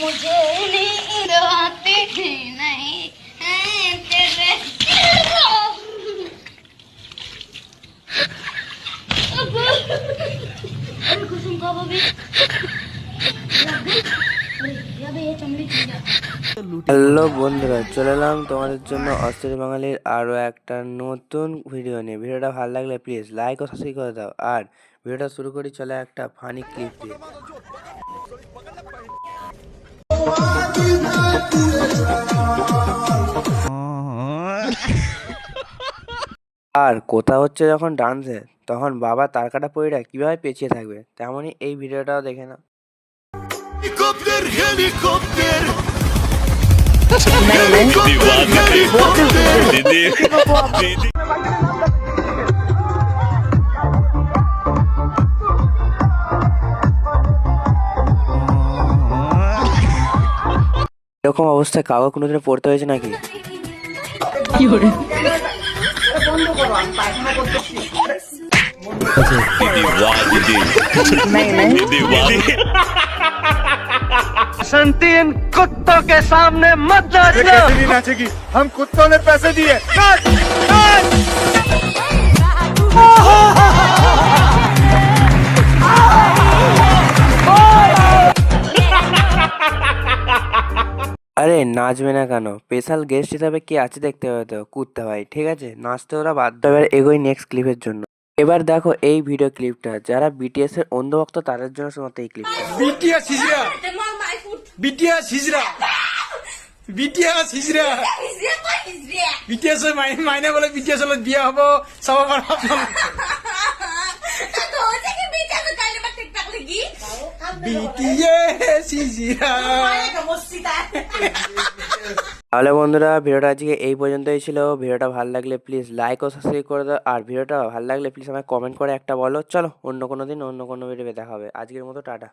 मुझे नींद आती ही नहीं है तेरे अरे कुसुम का वो भी अरे ये चमड़ी टूट गया হ্যালো বন্ধুরা চলে এলাম তোমাদের জন্য অস্থির বাঙালির আরও একটা নতুন ভিডিও নিয়ে ভিডিওটা ভালো লাগলে প্লিজ লাইক ও সাবস্ক্রাইব করে দাও আর ভিডিওটা শুরু করি চলে একটা ফানি ক্লিপ দিয়ে আর কোথা হচ্ছে যখন ডান্সে তখন বাবা তার কাটা পইরা কীভাবে পেঁচিয়ে থাকবে তেমনই এই ভিডিওটাও দেখে না. এরকম অবস্থায় কাগজ কোনোদিনও পড়তে হয়েছে নাকি बसंती इन कुत्तों के सामने मत नाचना कैसे नहीं नाचेगी हम कुत्तों ने पैसे दिए আরে নাচবে না কেন? স্পেশাল গেস্ট হিসাবে কে আছে দেখতে হবে তো? কুত্তা ভাই ঠিক আছে? নাচতে ওরা বাধ্য এবার এগোই নেক্সট ক্লিপের জন্য। এবার দেখো এই ভিডিও ক্লিপটা যারা বিটিএস এর অন্ধভক্ত তাদের জন্য শুধুমাত্র এই ক্লিপটা BTS হিজরা হিজড়া। BTS হিজড়া। BTS এর মাইনে মাইনে বলে বিটিএস হলো বিয়ে হব সব পর তাহলে বন্ধুরা, ভিডিওটা আজকে এই পর্যন্তই ছিল। ভিডিওটা ভালো লাগলে প্লিজ লাইক ও সাবস্ক্রাইব করে দাও। আর ভিডিওটা ভালো লাগলে প্লিজ আমায় কমেন্ট করে একটা বলো। চলো, অন্য কোনো দিন অন্য কোনো ভিডিওতে দেখা হবে। আজকের মতো, টাটা।